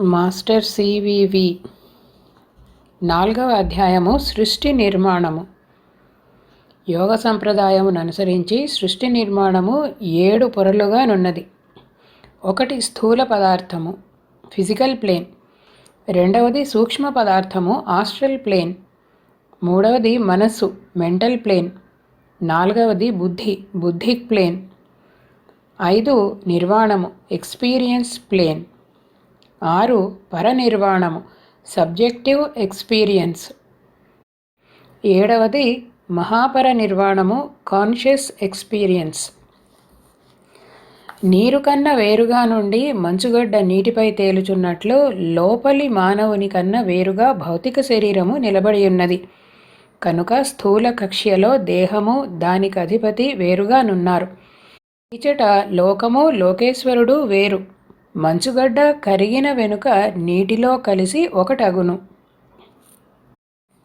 Master CVV నాలుగవ అధ్యాయము సృష్టి నిర్మాణము. యోగ సంప్రదాయమును అనుసరించి సృష్టి నిర్మాణము ఏడు పొరలుగా నున్నది. ఒకటి స్థూల పదార్థము ఫిజికల్ ప్లేన్. రెండవది సూక్ష్మ పదార్థము ఆస్ట్రల్ ప్లేన్. మూడవది మనస్సు మెంటల్ ప్లేన్. నాలుగవది బుద్ధి బుద్ధిక్ ప్లేన్. ఐదు నిర్వాణము ఎక్స్పీరియన్స్ ప్లేన్. ఆరు పరనిర్వాణము సబ్జెక్టివ్ ఎక్స్పీరియన్స్. ఏడవది మహాపరనిర్వాణము కాన్షియస్ ఎక్స్పీరియన్స్. నీరు కన్నా వేరుగా నుండి మంచుగడ్డ నీటిపై తేలుచున్నట్లు లోపలి మానవుని కన్నా వేరుగా భౌతిక శరీరము నిలబడి ఉన్నది. కనుక స్థూల కక్ష్యలో దేహము దానికి అధిపతి వేరుగా నున్నారు. ఇచట లోకము లోకేశ్వరుడు వేరు. మంచుగడ్డ కరిగిన వెనుక నీటిలో కలిసి ఒకటగును.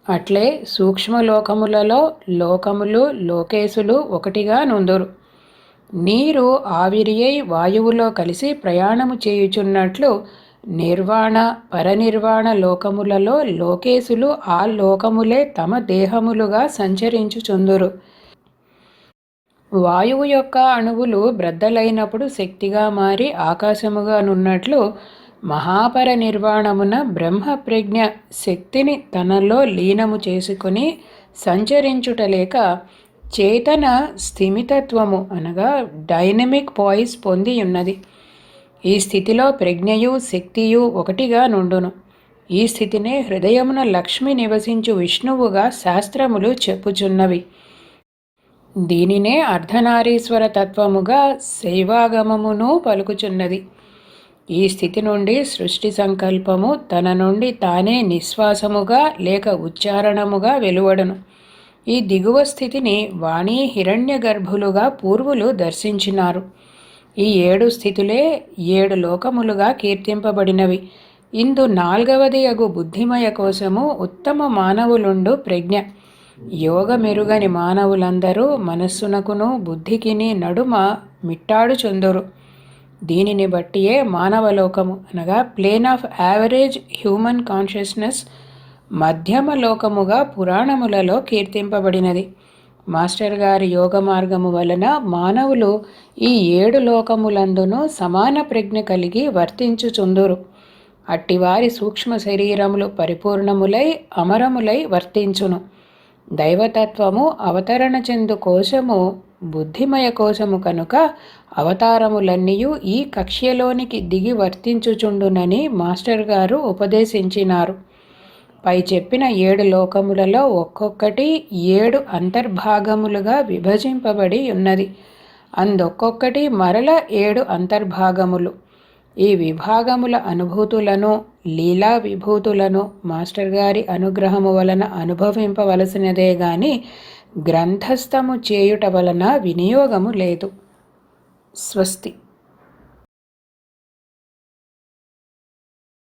అట్లే సూక్ష్మలోకములలో లోకములు లోకేశులు ఒకటిగా నుందురు. నీరు ఆవిరియై వాయువులో కలిసి ప్రయాణము చేయుచున్నట్లు నిర్వాణ పరనిర్వాణ లోకములలో లోకేశులు ఆ లోకములే తమ దేహములుగా సంచరించుచుందురు. వాయువు యొక్క అణువులు బ్రద్దలైనప్పుడు శక్తిగా మారి ఆకాశముగా నున్నట్లు మహాపర నిర్వాణమున బ్రహ్మ ప్రజ్ఞ శక్తిని తనలో లీనము చేసుకుని సంచరించుట లేక చేతన స్థిమితత్వము అనగా డైనమిక్ పాయిస్ పొంది ఉన్నది ఈ స్థితిలో ప్రజ్ఞయు శక్తియు ఒకటిగా నుండును. ఈ స్థితినే హృదయమున లక్ష్మి నివసించు విష్ణువుగా శాస్త్రములు చెప్పుచున్నవి. దీనినే అర్ధనారీశ్వర తత్వముగా శైవాగమమును పలుకుచున్నది. ఈ స్థితి నుండి సృష్టి సంకల్పము తన నుండి తానే నిశ్వాసముగా లేక ఉచ్చారణముగా వెలువడను. ఈ దిగువ స్థితిని వాణి హిరణ్య గర్భులుగా పూర్వులు దర్శించినారు. ఈ ఏడు స్థితులే ఏడు లోకములుగా కీర్తింపబడినవి. ఇందు నాల్గవది అగు బుద్ధిమయ కోసము ఉత్తమ మానవులుండు ప్రజ్ఞ. యోగ మెరుగని మానవులందరూ మనస్సునకును బుద్ధికిని నడుమ మిట్టాడు చెందురు దీనిని బట్టియే మానవలోకము అనగా plane of average human consciousness మధ్యమ లోకముగా పురాణములలో కీర్తింపబడినది. మాస్టర్ గారి యోగ మార్గము వలన మానవులు ఈ ఏడు లోకములందును సమాన ప్రజ్ఞ కలిగి వర్తించుచుందురు. అట్టివారి సూక్ష్మ శరీరములు పరిపూర్ణములై అమరములై వర్తించును. దైవతత్వము అవతరణ చెందు కోశము బుద్ధిమయ కోశము కనుక అవతారములన్నీయు ఈ కక్ష్యలోనికి దిగి వర్తించుచుండునని మాస్టర్ గారు ఉపదేశించినారు. పై చెప్పిన ఏడు లోకములలో ఒక్కొక్కటి ఏడు అంతర్భాగములుగా విభజింపబడి ఉన్నది. అందొక్కొక్కటి మరల ఏడు అంతర్భాగములు. ఈ విభాగముల అనుభూతులను లీలా విభూతులను మాస్టర్ గారి అనుగ్రహము వలన అనుభవింపవలసినదే గాని గ్రంథస్థము చేయుట వలన వినియోగము లేదు. స్వస్తి.